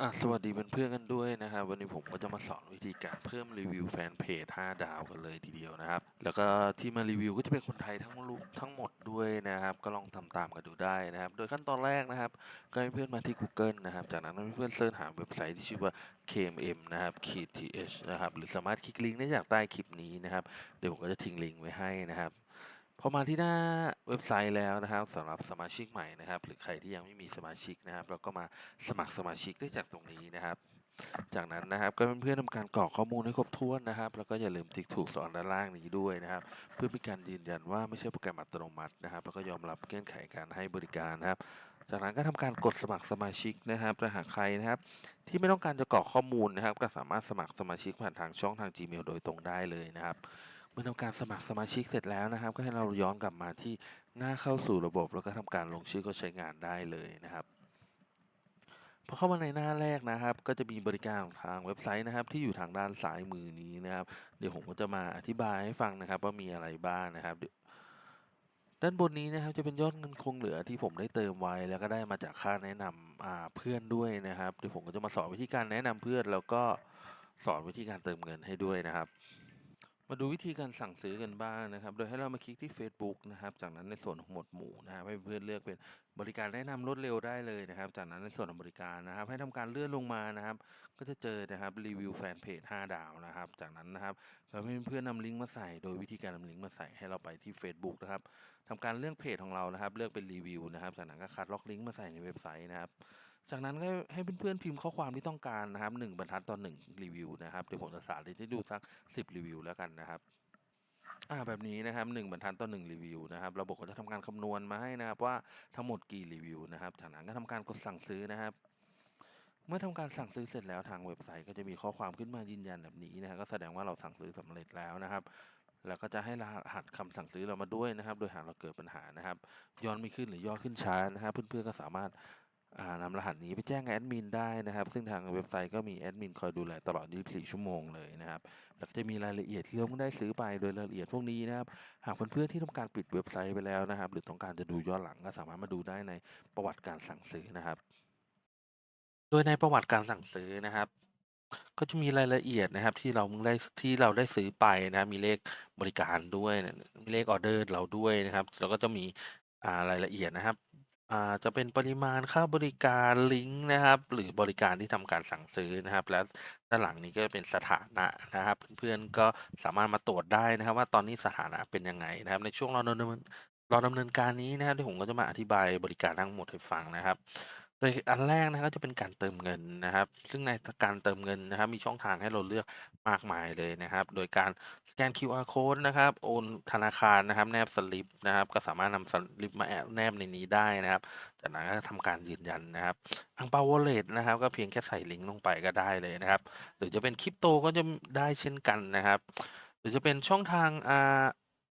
อะสวัสดีเพื่อนๆกันด้วยนะครับ วันนี้ผมก็จะมาสอนวิธีการเพิ่มรีวิวแฟนเพจ 5 ดาวกันเลยทีเดียวนะครับ แล้วก็ที่มารีวิวก็จะเป็นคนไทยทั้งรูทั้งหมดด้วยนะครับ ก็ลองทำตามกันดูได้นะครับ โดยขั้นตอนแรกนะครับ ก็ให้เพื่อนมาที่ Google นะครับ จากนั้นให้เพื่อนเสิร์ชหาเว็บไซต์ที่ชื่อว่า KMM นะครับ th นะครับ หรือสามารถคลิกลิงก์ได้จากใต้คลิปนี้นะครับ เดี๋ยวผมก็จะทิ้งลิงก์ไว้ให้นะครับ พอมาที่หน้าเว็บไซต์แล้วนะครับสำหรับสมาชิกใหม่นะครับ หรือใครที่ยังไม่มีสมาชิกนะครับ เราก็มาสมัครสมาชิกได้จากตรงนี้นะครับ จากนั้นนะครับก็เพื่อนๆทำการกรอกข้อมูลให้ครบถ้วนนะครับ แล้วก็อย่าลืมติ๊กถูกสอนด้านล่างนี้ด้วยนะครับ เพื่อเป็นการยืนยันว่าไม่ใช่โปรแกรมอัตโนมัตินะครับ แล้วก็ยอมรับเงื่อนไขการให้บริการนะครับจากนั้นก็ทำการกดสมัครสมาชิกนะครับถ้าหากใครนะครับ ที่ไม่ต้องการจะกรอกข้อมูลนะครับ ก็สามารถสมัครสมาชิกผ่านทางช่องทาง Gmail โดยตรงได้เลยนะครับ มื่อทำการสมัครสมาชิกเสร็จแล้วนะครับ ก็ให้เราย้อนกลับมาที่หน้าเข้าสู่ระบบ แล้วก็ทำการลงชื่อก็ใช้งานได้เลยนะครับพอเข้ามาในหน้าแรกนะครับ ก็จะมีบริการของทางเว็บไซต์นะครับ ที่อยู่ทางด้านซ้ายมือนี้นะครับ เดี๋ยวผมก็จะมาอธิบายให้ฟังนะครับ ว่ามีอะไรบ้างนะครับด้านบนนี้นะครับจะเป็นยอดเงินคงเหลือที่ผมได้เติมไว้ แล้วก็ได้มาจากค่าแนะนำเพื่อนด้วยนะครับเดี๋ยวผมก็จะมาสอนวิธีการแนะนำเพื่อน แล้วก็สอนวิธีการเติมเงินให้ด้วยนะครับ มาดูวิธีการสั่งซื้อกันบ้างนะครับ โดยให้เรามาคลิกที่ Facebook นะครับ จากนั้นในส่วนของหมวดหมู่นะครับให้เพื่อนเลือกเป็นบริการแนะนำรวดเร็วได้เลยนะครับ จากนั้นในส่วนของบริการนะครับ ให้ทำการเลื่อนลงมานะครับ ก็จะเจอนะครับรีวิวแฟนเพจ5ดาวนะครับ จากนั้นนะครับเราให้เพื่อนนำลิงก์มาใส่ โดยวิธีการนำลิงก์มาใส่ให้เราไปที่ Facebook นะครับทำการเลือกเพจของเรานะครับ เลือกเป็นรีวิวนะครับ จากนั้นก็คัดล็อกลิงก์มาใส่ในเว็บไซต์นะครับ จากนั้นก็ให้เพื่อนๆพิมพ์ข้อความที่ต้องการนะครับหนึ่งบรรทัดต่อหนึ่งรีวิวนะครับเดี๋ยวผมจะสาธิตให้ดูสักสิบรีวิวแล้วกันนะครับอ่าแบบนี้นะครับ1บรรทัดต่อ1รีวิวนะครับระบบก็จะทำการคำนวณมาให้นะครับว่าทั้งหมดกี่รีวิวนะครับจากนั้นก็ทำการกดสั่งซื้อนะครับ เมื่อทำการสั่งซื้อเสร็จแล้วทางเว็บไซต์ก็จะมีข้อความขึ้นมายืนยันแบบนี้นะครับก็แสดงว่าเราสั่งซื้อสำเร็จแล้วนะครับ แล้วก็จะให้รหัสคำสั่งซื้อเรามาด้วยนะครับ โดยหากเราเกิดปัญหานะครับ ย้อนไม่ขึ้นหรือย่อขึ้นช้านะครับ เพื่อนๆก็สามารถอ่า นำรหัสนี้ไปแจ้งแอดมินได้นะครับ ซึ่งทางเว็บไซต์ก็มีแอดมินคอยดูแลตลอด 24 ชั่วโมงเลยนะครับ แล้วจะมีรายละเอียดที่เราเพิ่งได้ซื้อไปโดยรายละเอียดพวกนี้นะครับ หากเพื่อนๆที่ต้องการปิดเว็บไซต์ไปแล้วนะครับ หรือต้องการจะดูย้อนหลังก็สามารถมาดูได้ในประวัติการสั่งซื้อนะครับ โดยในประวัติการสั่งซื้อนะครับก็จะมีรายละเอียดนะครับที่เราได้ที่เราได้ซื้อไปนะ มีเลขบริการด้วย มีเลขออเดอร์เราด้วยนะครับ แล้วก็จะมีรายละเอียดนะครับ อ่า จะเป็นปริมาณค่าบริการลิงก์นะครับ หรือบริการที่ทำการสั่งซื้อนะครับ และด้านหลังนี้ก็เป็นสถานะนะครับ เพื่อนๆก็สามารถมาตรวจได้นะครับ ว่าตอนนี้สถานะเป็นยังไงนะครับ ในช่วงเราดำเนินเราดำเนินการนี้นะครับที่ผมก็จะมาอธิบายบริการทั้งหมดให้ฟังนะครับ โดยอันแรกนะครับจะเป็นการเติมเงินนะครับ ซึ่งในการเติมเงินนะครับ มีช่องทางให้เราเลือกมากมายเลยนะครับ โดยการสแกน QR code นะครับ โอนธนาคารนะครับ แนบสลิปนะครับ ก็สามารถนำสลิปมาแอบแนบในนี้ได้นะครับ จากนั้นก็ทำการยืนยันนะครับอังเปาวอลเล็ตนะครับ ก็เพียงแค่ใส่ลิงก์ลงไปก็ได้เลยนะครับ หรือจะเป็นคริปโตก็จะได้เช่นกันนะครับ หรือจะเป็นช่องทางอ่า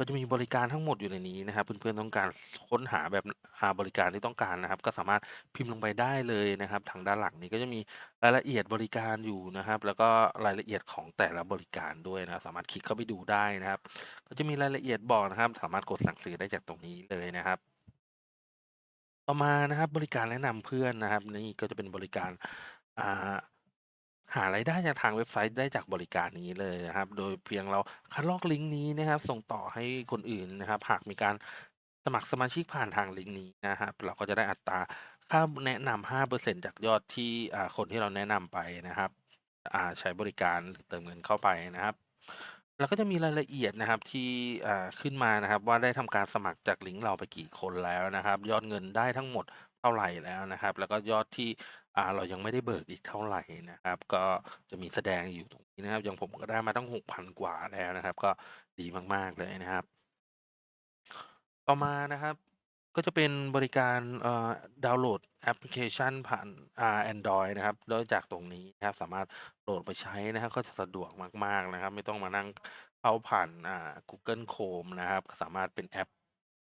ก็จะมีบริการทั้งหมดอยู่ในนี้นะครับ เพื่อนๆต้องการค้นหาแบบอ่าบริการที่ต้องการนะครับ ก็สามารถพิมพ์ลงไปได้เลยนะครับ ทางด้านหลังนี้ก็จะมีรายละเอียดบริการอยู่นะครับ แล้วก็รายละเอียดของแต่ละบริการด้วยนะครับสามารถคลิกเข้าไปดูได้นะครับ ก็จะมีรายละเอียดบอกนะครับ สามารถกดสั่งซื้อได้จากตรงนี้เลยนะครับต่อมานะครับบริการแนะนำเพื่อนนะครับ นี่ก็จะเป็นบริการอ่า หารายได้จากทางเว็บไซต์ได้จากบริการนี้เลยนะครับ โดยเพียงเราคัดลอกลิงก์นี้นะครับ ส่งต่อให้คนอื่นนะครับ หากมีการสมัครสมาชิกผ่านทางลิงก์นี้นะครับ เราก็จะได้อัตราค่าแนะนำ5%จากยอดที่อ่าคนที่เราแนะนำไปนะครับอ่าใช้บริการหรือเติมเงินเข้าไปนะครับ แล้วก็จะมีรายละเอียดนะครับที่อ่าขึ้นมานะครับว่าได้ทำการสมัครจากลิงก์เราไปกี่คนแล้วนะครับ ยอดเงินได้ทั้งหมดเท่าไหร่แล้วนะครับ แล้วก็ยอดที่ อ่า เรายังไม่ได้เบิกอีกเท่าไหร่นะครับ ก็จะมีแสดงอยู่ตรงนี้นะครับอย่างผมก็ได้มาตั้ง6,000กว่าแล้วนะครับ ก็ดีมากๆเลยนะครับ ต่อมานะครับ ก็จะเป็นบริการเอ่อดาวน์โหลดแอปพลิเคชันผ่านอ่าแอนดรอยนะครับโดยจากตรงนี้นะครับ สามารถโหลดไปใช้นะครับ ก็จะสะดวกมากๆนะครับ ไม่ต้องมานั่งเข้าผ่านอ่า Google Chrome นะครับ สามารถเป็นแอป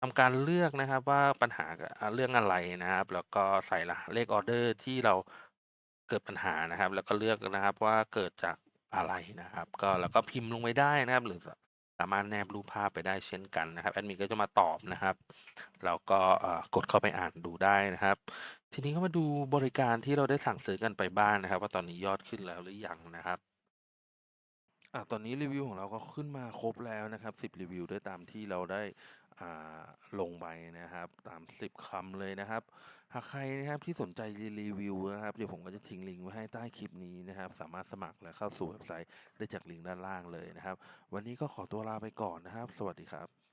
ทำการเลือกนะครับว่าปัญหา อ่า เรื่องอะไรนะครับ แล้วก็ใส่รหัสเลขออเดอร์ที่เรา เกิดปัญหานะครับ แล้วก็เลือกนะครับว่าเกิดจากอะไรนะครับ ก็ แล้วก็พิมพ์ลงไปได้นะครับ หรือ ส สามารถแนบรูปภาพไปได้เช่นกันนะครับ แอดมินก็จะมาตอบนะครับ แล้วก็ เอ่อ กดเข้าไปอ่านดูได้นะครับ ทีนี้ก็มาดูบริการที่เราได้สั่งซื้อกันไปบ้างนะครับว่า ตอนนี้ยอดขึ้นแล้วหรือยังนะครับ อ่า ตอนนี้รีวิวของเราก็ขึ้นมาครบแล้วนะครับ 10 รีวิว ด้วยตามที่เราได้ ลงไปนะครับตาม 10คำเลยนะครับ หากใครนะครับที่สนใจรีวิวนะครับเดี๋ยวผมก็จะทิ้งลิงก์ไว้ให้ใต้คลิปนี้นะครับ สามารถสมัครและเข้าสู่เว็บไซต์ได้จากลิงก์ด้านล่างเลยนะครับ วันนี้ก็ขอตัวลาไปก่อนนะครับ สวัสดีครับ